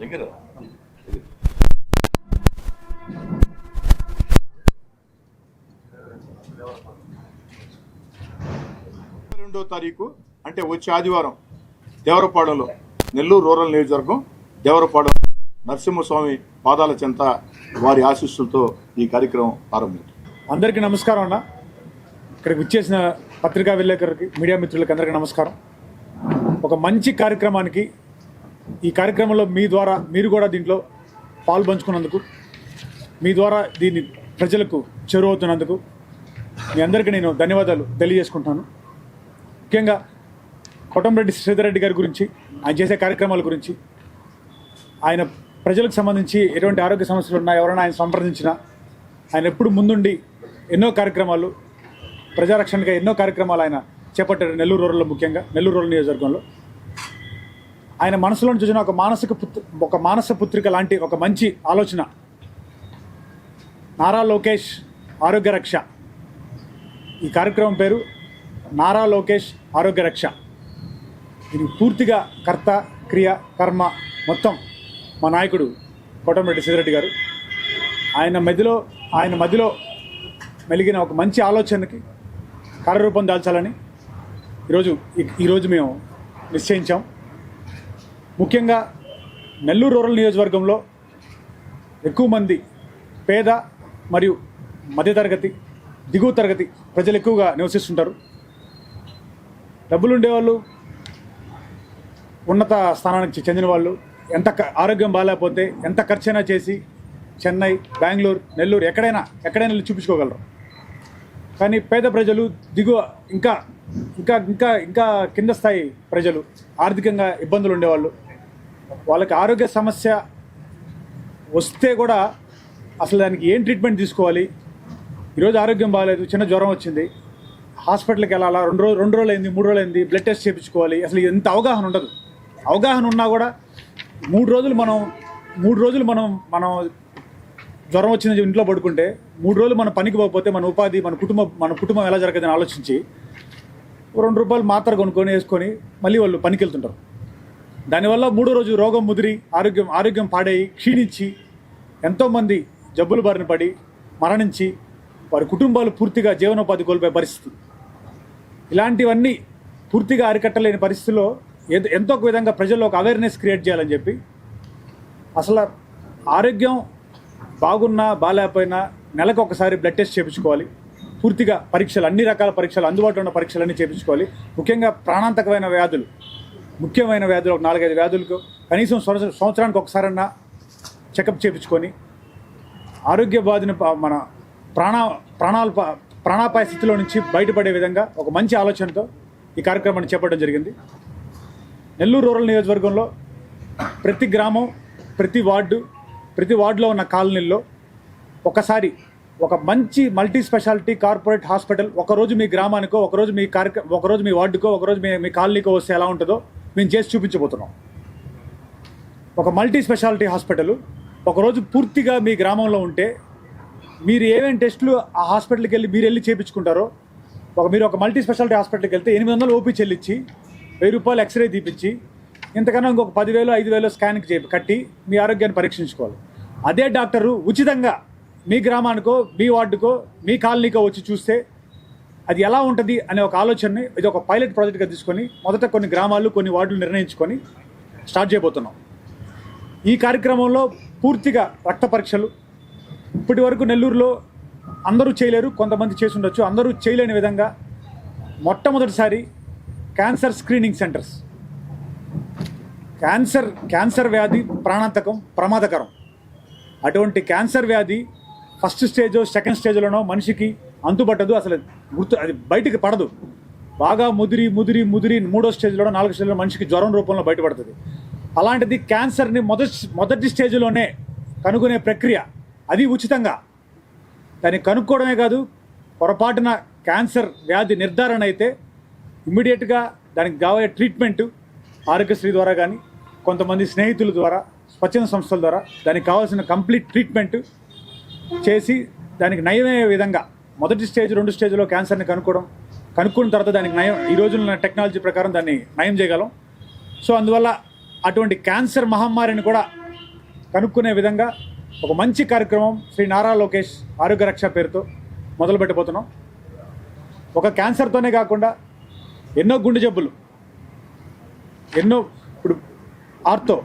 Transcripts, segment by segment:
దగ్గర. రెండో తారీఖు అంటే వచ్చే ఆదివారం దేవరపాడెంలో నెల్లూరు రూరల్ నియోజకవర్గం దేవరపాడెం నరసింహస్వామి పాదాల చెంత వారి ఆశీస్సులతో ఈ కార్యక్రమం ప్రారంభించారు అందరికీ నమస్కారం అన్న. ఇక్కడికి వచ్చేసిన పత్రికా విలేకరికి మీడియా మిత్రులకి అందరికీ నమస్కారం. ఒక మంచి కార్యక్రమానికి ఈ కార్యక్రమంలో మీ ద్వారా మీరు కూడా దీంట్లో పాల్పంచుకున్నందుకు మీ ద్వారా దీన్ని ప్రజలకు చేరువవుతున్నందుకు మీ అందరికీ నేను ధన్యవాదాలు తెలియజేసుకుంటాను. ముఖ్యంగా కొట్టంరెడ్డి శ్రీధర్రెడ్డి గారి గురించి ఆయన చేసే కార్యక్రమాల గురించి ఆయన ప్రజలకు సంబంధించి ఎటువంటి ఆరోగ్య సమస్యలు ఉన్నా ఎవరైనా ఆయన సంప్రదించినా ఆయన ఎప్పుడు ముందుండి ఎన్నో కార్యక్రమాలు ప్రజారక్షణగా ఎన్నో కార్యక్రమాలు ఆయన చేపట్టారు నెల్లూరు రూరల్లో ముఖ్యంగా నెల్లూరు రూరల్ నియోజకవర్గంలో. ఆయన మనసులో చూసిన ఒక మానసిక పుత్ర ఒక మానస పుత్రిక లాంటి ఒక మంచి ఆలోచన. నారా లోకేష్ ఆరోగ్య రక్ష. ఈ కార్యక్రమం పేరు నారా లోకేష్ ఆరోగ్య రక్ష. ఇది పూర్తిగా కర్త క్రియ కర్మ మొత్తం మా నాయకుడు కోటమిరెడ్డి సిద్ధిరెడ్డి గారు. ఆయన మధ్యలో ఆయన మధ్యలో మెలిగిన ఒక మంచి ఆలోచనకి కార్యరూపం దాల్చాలని ఈరోజు ఈరోజు మేము నిశ్చయించాం. ముఖ్యంగా నెల్లూరు రూరల్ నియోజకవర్గంలో ఎక్కువ మంది పేద మరియు మధ్యతరగతి దిగువ తరగతి ప్రజలు ఎక్కువగా నివసిస్తుంటారు. డబ్బులు ఉండేవాళ్ళు ఉన్నత స్థానానికి చెందిన వాళ్ళు ఎంత ఆరోగ్యం బాగాలేకపోతే ఎంత ఖర్చైనా చేసి చెన్నై బెంగళూరు నెల్లూరు ఎక్కడైనా ఎక్కడైనా వెళ్ళి చూపించుకోగలరు. కానీ పేద ప్రజలు దిగువ ఇంకా ఇంకా ఇంకా ఇంకా కింద స్థాయి ప్రజలు ఆర్థికంగా ఇబ్బందులు ఉండేవాళ్ళు. వాళ్ళకి ఆరోగ్య సమస్య వస్తే కూడా అసలు దానికి ఏం ట్రీట్మెంట్ తీసుకోవాలి? ఈరోజు ఆరోగ్యం బాగాలేదు చిన్న జ్వరం వచ్చింది. హాస్పిటల్కి వెళ్ళాలా? రెండు రోజులు రెండు రోజులు అయింది మూడు రోజులు అయింది బ్లడ్ టెస్ట్ చేయించుకోవాలి. అసలు ఎంత అవగాహన ఉండదు. అవగాహన ఉన్నా కూడా మూడు రోజులు మనం మూడు రోజులు మనం మనం జ్వరం వచ్చిన ఇంట్లో పడుకుంటే మూడు రోజులు మన పనికి పోకపోతే మన ఉపాధి మన కుటుంబం మన కుటుంబం ఎలా జరగదని ఆలోచించి రెండు రూపాయలు మాత్ర కొనుక్కొని వేసుకొని మళ్ళీ వాళ్ళు పనికి వెళ్తుంటారు దానివల్ల మూడో రోజు రోగం ముదిరి ఆరోగ్యం ఆరోగ్యం పాడై క్షీణించి ఎంతోమంది జబ్బులు బారిన పడి మరణించి వారి కుటుంబాలు పూర్తిగా జీవనోపాధి కోల్పోయే పరిస్థితి. ఇలాంటివన్నీ పూర్తిగా అరికట్టలేని పరిస్థితుల్లో ఎంతో ఒక విధంగా ప్రజల్లో ఒక అవేర్నెస్ క్రియేట్ చేయాలని చెప్పి అసలు ఆరోగ్యం బాగున్నా బాగాలేకపోయినా నెలకు ఒకసారి బ్లడ్ టెస్ట్ చేయించుకోవాలి పూర్తిగా పరీక్షలు అన్ని రకాల పరీక్షలు అందుబాటులో ఉన్న పరీక్షలన్నీ చేయించుకోవాలి ముఖ్యంగా ప్రాణాంతకమైన వ్యాధులు ముఖ్యమైన వ్యాధులు ఒక నాలుగైదు వ్యాధులకు కనీసం సంవత్సరం- సంవత్సరానికి ఒకసారన్నా చెకప్ చేయించుకొని ఆరోగ్య బాధిన మన ప్రాణ ప్రాణాల ప- ప్రాణాపాయ స్థితిలో నుంచి బయటపడే విధంగా ఒక మంచి ఆలోచనతో ఈ కార్యక్రమాన్ని చేపట్టడం జరిగింది. నెల్లూరు రూరల్ నియోజకవర్గంలో ప్రతి గ్రామం ప్రతి వార్డు ప్రతి వార్డులో ఉన్న కాలనీల్లో ఒకసారి ఒక మంచి మల్టీ స్పెషాలిటీ కార్పొరేట్ హాస్పిటల్ ఒకరోజు మీ గ్రామానికో ఒకరోజు మీ కార్య ఒకరోజు మీ వార్డుకో ఒకరోజు మీ మీ కాలనీకో వస్తే ఎలా ఉంటుందో మేము చేసి చూపించబోతున్నాం. ఒక మల్టీ స్పెషాలిటీ హాస్పిటల్ ఒకరోజు పూర్తిగా మీ గ్రామంలో ఉంటే మీరు ఏమేమి టెస్టులు ఆ హాస్పిటల్కి వెళ్ళి మీరు వెళ్ళి చేయించుకుంటారో ఒక మీరు ఒక మల్టీ స్పెషాలిటీ హాస్పిటల్కి వెళ్తే ఎనిమిది వందలు ఓపీ చెల్లించి వెయ్యి రూపాయలు ఎక్స్రే తీపిచ్చి ఇంతకన్నా ఇంకొక పదివేలు ఐదు వేలు స్కాన్కి చేపి కట్టి మీ ఆరోగ్యాన్ని పరీక్షించుకోవాలి. అదే డాక్టరు ఉచితంగా మీ గ్రామానికో మీ వార్డుకో మీ కాలనీకో వచ్చి చూస్తే అది ఎలా ఉంటుంది అనే ఒక ఆలోచనని ఇది ఒక పైలట్ ప్రాజెక్ట్గా తీసుకొని మొదట కొన్ని గ్రామాలు కొన్ని వార్డులు నిర్ణయించుకొని స్టార్ట్ చేయబోతున్నాం. ఈ కార్యక్రమంలో పూర్తిగా రక్త పరీక్షలు ఇప్పటి వరకు నెల్లూరులో అందరూ చేయలేరు కొంతమంది చేసి ఉండొచ్చు. అందరూ చేయలేని విధంగా మొట్టమొదటిసారి cancer screening centres cancer cancer వ్యాధి ప్రాణాంతకం ప్రమాదకరం. అటువంటి క్యాన్సర్ వ్యాధి ఫస్ట్ స్టేజ్ సెకండ్ స్టేజ్లోనో మనిషికి అంతుపట్టదు అసలు గుర్తు అది బయటికి పడదు. బాగా ముదిరి ముదిరి ముదిరి మూడో స్టేజ్లో నాలుగో స్టేజ్లో మనిషికి జ్వరం రూపంలో బయటపడుతుంది. అలాంటిది క్యాన్సర్ని మొదటి మొదటి స్టేజ్లోనే కనుగొనే ప్రక్రియ అది ఉచితంగా. దాన్ని కనుక్కోవడమే కాదు పొరపాటున క్యాన్సర్ వ్యాధి నిర్ధారణ అయితే ఇమ్మీడియట్గా దానికి కావే ట్రీట్మెంట్ ఆరోగ్యశ్రీ ద్వారా కానీ కొంతమంది స్నేహితుల ద్వారా స్వచ్ఛంద సంస్థల ద్వారా దానికి కావాల్సిన కంప్లీట్ ట్రీట్మెంట్ చేసి దానికి నయమయ్యే విధంగా మొదటి స్టేజ్ రెండు స్టేజ్లో క్యాన్సర్ని కనుక్కోవడం కనుక్కున్న తర్వాత దానికి నయం ఈ రోజున టెక్నాలజీ ప్రకారం దాన్ని నయం చేయగలం. సో అందువల్ల అటువంటి క్యాన్సర్ మహమ్మారిని కూడా కనుక్కునే విధంగా ఒక మంచి కార్యక్రమం శ్రీ నారా లోకేష్ ఆరోగ్య రక్ష పేరుతో మొదలు పెట్టబోతున్నాం ఒక క్యాన్సర్తోనే కాకుండా ఎన్నో గుండె జబ్బులు ఎన్నో ఆర్థో ఆర్తో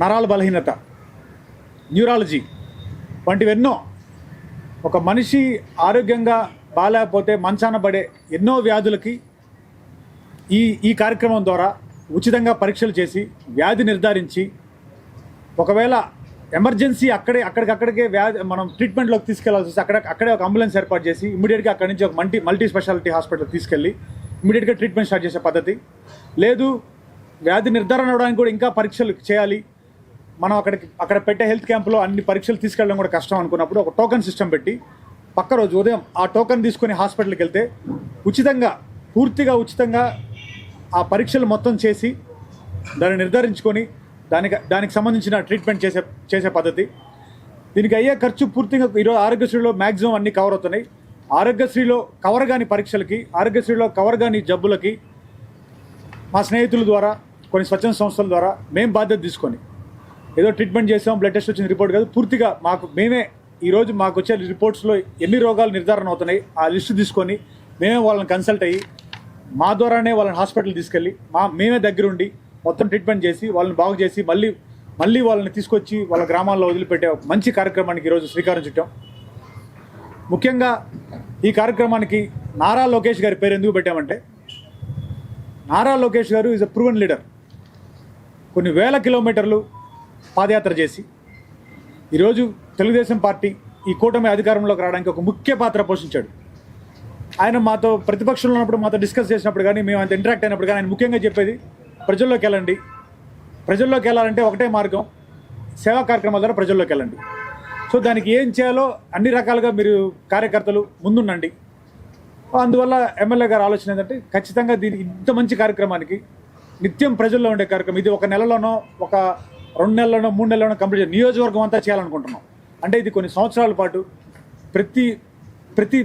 నరాల బలహీనత న్యూరాలజీ వంటివెన్నో ఒక మనిషి ఆరోగ్యంగా బాగాలేకపోతే మంచాన పడే ఎన్నో వ్యాధులకి ఈ ఈ కార్యక్రమం ద్వారా ఉచితంగా పరీక్షలు చేసి వ్యాధి నిర్ధారించి ఒకవేళ ఎమర్జెన్సీ అక్కడే అక్కడికక్కడికే వ్యాధి మనం ట్రీట్మెంట్లోకి తీసుకెళ్ళాల్సి వస్తే అక్కడ అక్కడే ఒక అంబులెన్స్ ఏర్పాటు చేసి ఇమీడియట్గా అక్కడి నుంచి ఒక మల్టీ మల్టీ స్పెషాలిటీ హాస్పిటల్ తీసుకెళ్ళి ఇమీడియట్గా ట్రీట్మెంట్ స్టార్ట్ చేసే పద్ధతి. లేదు వ్యాధి నిర్ధారణ అవడానికి కూడా ఇంకా పరీక్షలు చేయాలి. మనం అక్కడికి అక్కడ పెట్టే హెల్త్ క్యాంప్లో అన్ని పరీక్షలు తీసుకెళ్ళడం కూడా కష్టం అనుకున్నప్పుడు ఒక టోకన్ సిస్టమ్ పెట్టి పక్క రోజు ఉదయం ఆ టోకన్ తీసుకొని హాస్పిటల్కి వెళ్తే ఉచితంగా పూర్తిగా ఉచితంగా ఆ పరీక్షలు మొత్తం చేసి దాన్ని నిర్ధారించుకొని దానికి దానికి సంబంధించిన ట్రీట్మెంట్ చేసే చేసే పద్ధతి. దీనికి అయ్యే ఖర్చు పూర్తిగా ఈరోజు ఆరోగ్యశ్రీలో మ్యాక్సిమం అన్ని కవర్ అవుతున్నాయి. ఆరోగ్యశ్రీలో కవర్ కాని పరీక్షలకి ఆరోగ్యశ్రీలో కవర్ కాని జబ్బులకి మా స్నేహితుల ద్వారా కొన్ని స్వచ్ఛంద సంస్థల ద్వారా మేము బాధ్యత తీసుకొని ఏదో ట్రీట్మెంట్ చేసాం బ్లడ్ టెస్ట్ వచ్చిన రిపోర్ట్ కాదు పూర్తిగా మాకు మేమే ఈరోజు మాకు వచ్చే రిపోర్ట్స్లో ఎన్ని రోగాలు నిర్ధారణ అవుతున్నాయి ఆ లిస్టు తీసుకొని మేమే వాళ్ళని కన్సల్ట్ అయ్యి మా ద్వారానే వాళ్ళని హాస్పిటల్ తీసుకెళ్ళి మా మేమే దగ్గరుండి మొత్తం ట్రీట్మెంట్ చేసి వాళ్ళని బాగు చేసి మళ్ళీ మళ్ళీ వాళ్ళని తీసుకొచ్చి వాళ్ళ గ్రామాల్లో వదిలిపెట్టే మంచి కార్యక్రమానికి ఈరోజు శ్రీకారం చుట్టాం. ముఖ్యంగా ఈ కార్యక్రమానికి నారా లోకేష్ గారి పేరు ఎందుకు పెట్టామంటే నారా లోకేష్ గారు ఈజ్ అ ప్రూవెన్ లీడర్ కొన్ని వేల కిలోమీటర్లు పాదయాత్ర చేసి ఈరోజు తెలుగుదేశం పార్టీ ఈ కూటమి అధికారంలోకి రావడానికి ఒక ముఖ్య పాత్ర పోషించాడు. ఆయన మాతో ప్రతిపక్షంలో ఉన్నప్పుడు మాతో డిస్కస్ చేసినప్పుడు కానీ మేము అంత ఇంటరాక్ట్ అయినప్పుడు కానీ ఆయన ముఖ్యంగా చెప్పేది ప్రజల్లోకి వెళ్ళండి. ప్రజల్లోకి వెళ్ళాలంటే ఒకటే మార్గం సేవా కార్యక్రమాల ద్వారా ప్రజల్లోకి వెళ్ళండి. సో దానికి ఏం చేయాలో అన్ని రకాలుగా మీరు కార్యకర్తలు ముందుండండి. అందువల్ల ఎమ్మెల్యే గారు ఆలోచన ఏంటంటే ఖచ్చితంగా దీని ఇంత మంచి కార్యక్రమానికి నిత్యం ప్రజల్లో ఉండే కార్యక్రమం. ఇది ఒక నెలలోనో ఒక రెండు నెలలోనో మూడు నెలలోనో కంప్లీట్ నియోజకవర్గం అంతా చేయాలనుకుంటున్నాం. అంటే ఇది కొన్ని సంవత్సరాల పాటు ప్రతి ప్రతి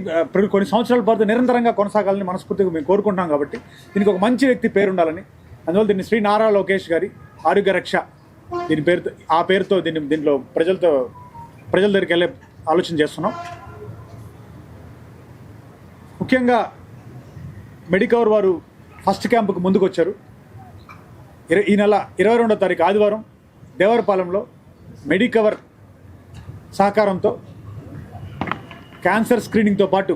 కొన్ని సంవత్సరాల పాటు నిరంతరంగా కొనసాగాలని మనస్ఫూర్తిగా మేము కోరుకుంటున్నాం కాబట్టి దీనికి ఒక మంచి వ్యక్తి పేరు ఉండాలని అందువల్ల దీన్ని శ్రీ నారా లోకేష్ గారి ఆరోగ్య రక్ష దీని పేరుతో ఆ పేరుతో దీన్ని దీంట్లో ప్రజలతో ప్రజల దగ్గరికి వెళ్ళే ఆలోచన చేస్తున్నాం. ముఖ్యంగా మెడికవర్ వారు ఫస్ట్ క్యాంపుకు ముందుకు వచ్చారు ఈ నెల ఇరవై రెండో తారీఖు ఆదివారం దేవరపాలెంలో మెడికవర్ సహకారంతో క్యాన్సర్ స్క్రీనింగ్తో పాటు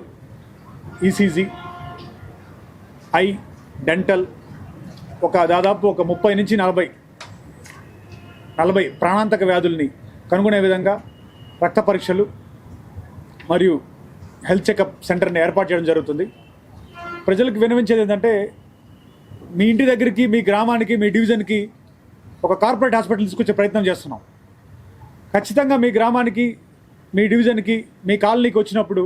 ఈసీజీ ఐ డెంటల్ ఒక దాదాపు ఒక ముప్పై నుంచి నలభై నలభై ప్రాణాంతక వ్యాధుల్ని కనుగొనే విధంగా రక్త పరీక్షలు మరియు హెల్త్ చెకప్ సెంటర్ని ఏర్పాటు చేయడం జరుగుతుంది. ప్రజలకు వినవించేది ఏంటంటే మీ ఇంటి దగ్గరికి మీ గ్రామానికి మీ డివిజన్కి ఒక కార్పొరేట్ హాస్పిటల్ తీసుకొచ్చే ప్రయత్నం చేస్తున్నాం. ఖచ్చితంగా మీ గ్రామానికి మీ డివిజన్కి మీ కాలనీకి వచ్చినప్పుడు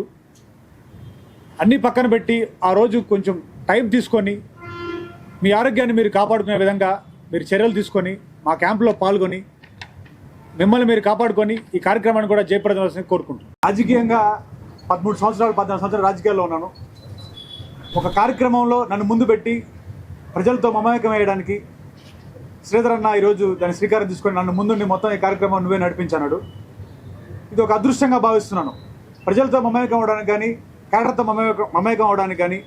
అన్నీ పక్కన పెట్టి ఆ రోజు కొంచెం టైం తీసుకొని మీ ఆరోగ్యాన్ని మీరు కాపాడుకునే విధంగా మీరు చర్యలు తీసుకొని మా క్యాంపులో పాల్గొని మిమ్మల్ని మీరు కాపాడుకొని ఈ కార్యక్రమాన్ని కూడా జయప్రదం కోరుకుంటున్నాను రాజకీయంగా పదమూడు సంవత్సరాలు పద్నాలుగు సంవత్సరాలు రాజకీయాల్లో ఉన్నాను. ఒక కార్యక్రమంలో నన్ను ముందు పెట్టి ప్రజలతో మమేకం వేయడానికి శ్రీధర్ అన్న ఈరోజు దాని శ్రీకారం తీసుకొని నన్ను ముందుండి మొత్తం ఈ కార్యక్రమం నువ్వే నడిపించాడు. ఇది ఒక అదృష్టంగా భావిస్తున్నాను. ప్రజలతో మమేకం అవడానికి కానీ కేడర్తో మమేకం మమేకం అవడానికి కానీ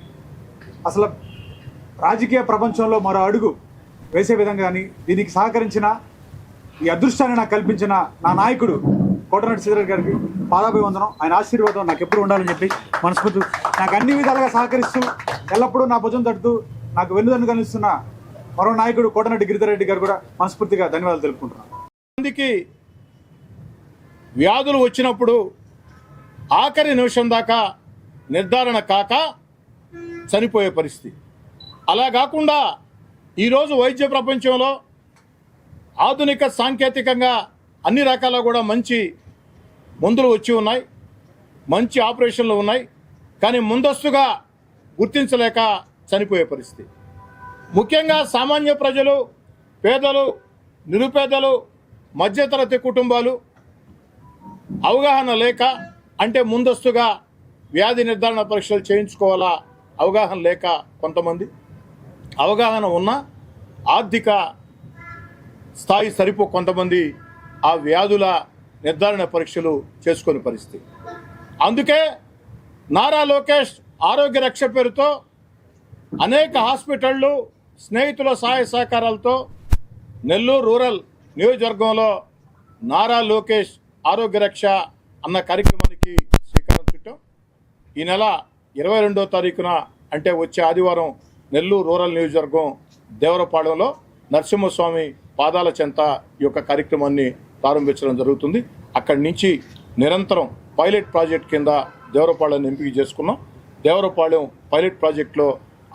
అసలు రాజకీయ ప్రపంచంలో మరో అడుగు వేసే విధంగా కానీ దీనికి సహకరించిన ఈ అదృష్టాన్ని నాకు కల్పించిన నా నాయకుడు కోటనాటి శ్రీధర్ గారికి పాదాభివందనం. ఆయన ఆశీర్వాదం నాకు ఎప్పుడు ఉండాలని చెప్పి మనస్ఫూర్తి నాకు అన్ని విధాలుగా సహకరిస్తూ ఎల్లప్పుడూ నా భుజం తడుతూ నాకు వెన్నుదన్ను కనిపిస్తున్న మరో నాయకుడు కోటనటి గిరిధర్ రెడ్డి గారు కూడా మనస్ఫూర్తిగా ధన్యవాదాలు తెలుపుకుంటున్నాను. మందికి వ్యాధులు వచ్చినప్పుడు ఆఖరి నిమిషం దాకా నిర్ధారణ కాక చనిపోయే పరిస్థితి. అలా కాకుండా ఈరోజు వైద్య ప్రపంచంలో ఆధునిక సాంకేతికంగా అన్ని రకాల కూడా మంచి మందులు వచ్చి ఉన్నాయి. మంచి ఆపరేషన్లు ఉన్నాయి. కానీ ముందస్తుగా గుర్తించలేక చనిపోయే పరిస్థితి. ముఖ్యంగా సామాన్య ప్రజలు పేదలు నిరుపేదలు మధ్యతరగతి కుటుంబాలు అవగాహన లేక అంటే ముందస్తుగా వ్యాధి నిర్ధారణ పరీక్షలు చేయించుకోవాలా అవగాహన లేక కొంతమంది? అవగాహన ఉన్న ఆర్థిక స్థాయి సరిపో కొంతమంది ఆ వ్యాధుల నిర్ధారణ పరీక్షలు చేసుకునే పరిస్థితి. అందుకే నారా లోకేష్ ఆరోగ్య రక్ష పేరుతో అనేక హాస్పిటళ్ళు స్నేహితుల సహాయ సహకారాలతో నెల్లూరు రూరల్ నియోజకవర్గంలో నారా లోకేష్ ఆరోగ్య రక్ష అన్న కార్యక్రమానికి శ్రీకారం చుట్టాం. ఈ నెల ఇరవై రెండో తారీఖున అంటే వచ్చే ఆదివారం నెల్లూరు రూరల్ నియోజకవర్గం దేవరపాలెంలో నరసింహస్వామి పాదాల చెంత ఈ యొక్క కార్యక్రమాన్ని ప్రారంభించడం జరుగుతుంది. అక్కడి నుంచి నిరంతరం పైలట్ ప్రాజెక్ట్ కింద దేవరపాలెం ఎంపిక చేసుకున్నాం. దేవరపాళెం పైలట్ ప్రాజెక్టులో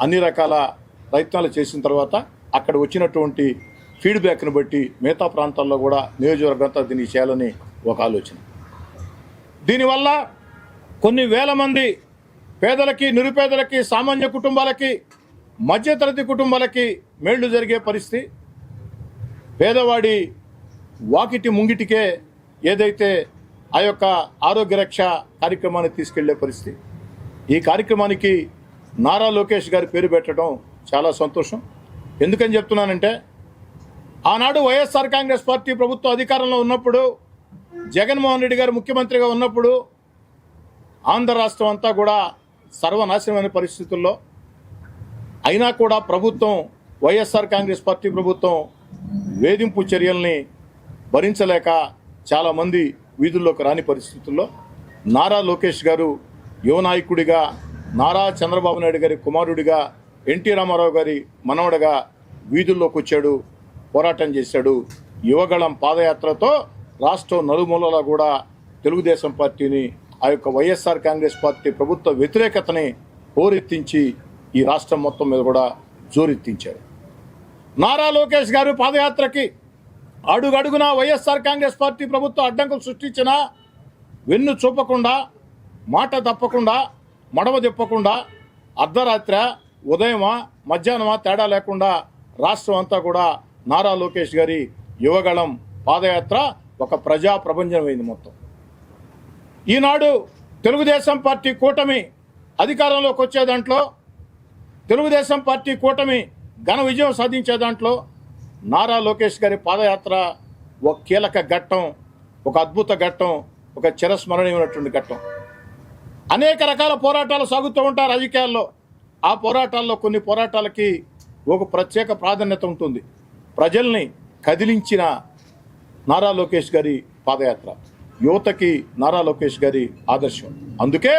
అన్ని రకాల ప్రయత్నాలు చేసిన తర్వాత అక్కడ వచ్చినటువంటి ఫీడ్బ్యాక్ను బట్టి మిగతా ప్రాంతాల్లో కూడా నియోజకవర్గంతో దీన్ని చేయాలని ఒక ఆలోచన. దీనివల్ల కొన్ని వేల మంది పేదలకి నిరుపేదలకి సామాన్య కుటుంబాలకి మధ్యతరగతి కుటుంబాలకి మేళ్ళు జరిగే పరిస్థితి. పేదవాడి వాకిటి ముంగిటికే ఏదైతే ఆ యొక్క ఆరోగ్య రక్ష కార్యక్రమాన్ని తీసుకెళ్ళే పరిస్థితి. ఈ కార్యక్రమానికి నారా లోకేష్ గారి పేరు పెట్టడం చాలా సంతోషం. ఎందుకని చెప్తున్నానంటే ఆనాడు వైఎస్ఆర్ కాంగ్రెస్ పార్టీ ప్రభుత్వం అధికారంలో ఉన్నప్పుడు జగన్మోహన్ రెడ్డి గారు ముఖ్యమంత్రిగా ఉన్నప్పుడు ఆంధ్ర రాష్ట్రం అంతా కూడా సర్వనాశనమైన పరిస్థితుల్లో అయినా కూడా ప్రభుత్వం వైఎస్ఆర్ కాంగ్రెస్ పార్టీ ప్రభుత్వం వేధింపు చర్యల్ని భరించలేక చాలామంది వీధుల్లోకి రాని పరిస్థితుల్లో నారా లోకేష్ గారు యువ నాయకుడిగా నారా చంద్రబాబు నాయుడు గారి కుమారుడిగా ఎన్టీ రామారావు గారి మనవడగా వీధుల్లోకి వచ్చాడు పోరాటం చేశాడు. యువగళం పాదయాత్రతో రాష్ట్రం నలుమూలలా కూడా తెలుగుదేశం పార్టీని ఆ యొక్క వైఎస్ఆర్ కాంగ్రెస్ పార్టీ ప్రభుత్వ వ్యతిరేకతని హోరెత్తించి ఈ రాష్ట్రం మొత్తం మీద కూడా జోరెత్తించారు. నారా లోకేష్ గారు పాదయాత్రకి అడుగడుగునా వైఎస్ఆర్ కాంగ్రెస్ పార్టీ ప్రభుత్వం అడ్డంకులు సృష్టించినా వెన్ను చూపకుండా మాట తప్పకుండా మడమ తిప్పకుండా అర్ధరాత్ర ఉదయమా మధ్యాహ్నమా తేడా లేకుండా రాష్ట్రం అంతా కూడా నారా లోకేష్ గారి యువగళం పాదయాత్ర ఒక ప్రజా ప్రపంచమైంది మొత్తం. ఈనాడు తెలుగుదేశం పార్టీ కూటమి అధికారంలోకి వచ్చే దాంట్లో తెలుగుదేశం పార్టీ కూటమి ఘన విజయం సాధించే దాంట్లో నారా లోకేష్ గారి పాదయాత్ర ఒక కీలక ఘట్టం ఒక అద్భుత ఘట్టం ఒక చిరస్మరణీయమైనటువంటి ఘట్టం. అనేక రకాల పోరాటాలు సాగుతూ ఉంటారు రాజకీయాల్లో. ఆ పోరాటాల్లో కొన్ని పోరాటాలకి ఒక ప్రత్యేక ప్రాధాన్యత ఉంటుంది. ప్రజల్ని కదిలించిన నారా లోకేష్ గారి పాదయాత్ర. యువతకి నారా లోకేష్ గారి ఆదర్శం. అందుకే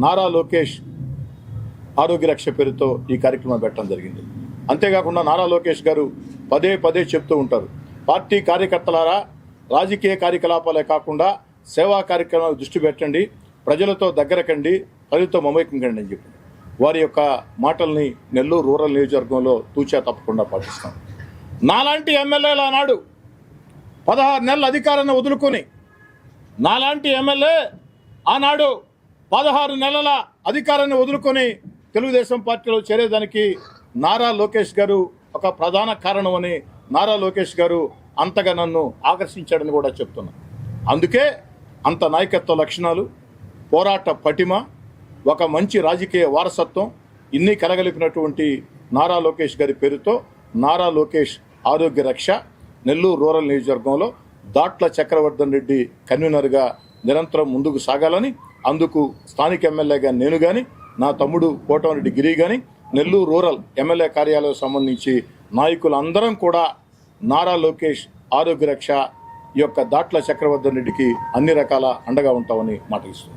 నారా లోకేష్ ఆరోగ్య రక్ష పేరుతో ఈ కార్యక్రమం పెట్టడం జరిగింది. అంతేకాకుండా నారా లోకేష్ గారు పదే పదే చెప్తూ ఉంటారు. పార్టీ కార్యకర్తలారా రాజకీయ కార్యకలాపాలే కాకుండా సేవా కార్యక్రమాలు దృష్టి పెట్టండి. ప్రజలతో దగ్గరకండి ప్రజలతో మమైకం కండి అని చెప్పి. వారి యొక్క మాటల్ని నెల్లూరు రూరల్ నియోజకవర్గంలో తూచా తప్పకుండా పాటిస్తాం. నాలాంటి ఎమ్మెల్యేలు ఆనాడు పదహారు నెలల అధికారాన్ని వదులుకొని నాలాంటి ఎమ్మెల్యే ఆనాడు పదహారు నెలల అధికారాన్ని వదులుకొని తెలుగుదేశం పార్టీలో చేరేదానికి నారా లోకేష్ గారు ఒక ప్రధాన కారణం అని నారా లోకేష్ గారు అంతగా నన్ను ఆకర్షించాడని కూడా చెప్తున్నా. అందుకే అంత నాయకత్వ లక్షణాలు పోరాట పటిమ ఒక మంచి రాజకీయ వారసత్వం ఇన్ని కలగలిపినటువంటి నారా లోకేష్ గారి పేరుతో నారా లోకేష్ ఆరోగ్య రక్ష నెల్లూరు రూరల్ నియోజకవర్గంలో దాట్ల చక్రవర్ధన్ రెడ్డి కన్వీనర్గా నిరంతరం ముందుకు సాగాలని అందుకు స్థానిక ఎమ్మెల్యేగా నేను కానీ నా తమ్ముడు కోటమిరెడ్డి గిరి కానీ నెల్లూరు రూరల్ ఎమ్మెల్యే కార్యాలయం సంబంధించి నాయకులందరం కూడా నారా లోకేష్ ఆరోగ్య రక్ష ఈ యొక్క దాట్ల చక్రవర్ధన్ రెడ్డికి అన్ని రకాల అండగా ఉంటామని మాట ఇస్తున్నాను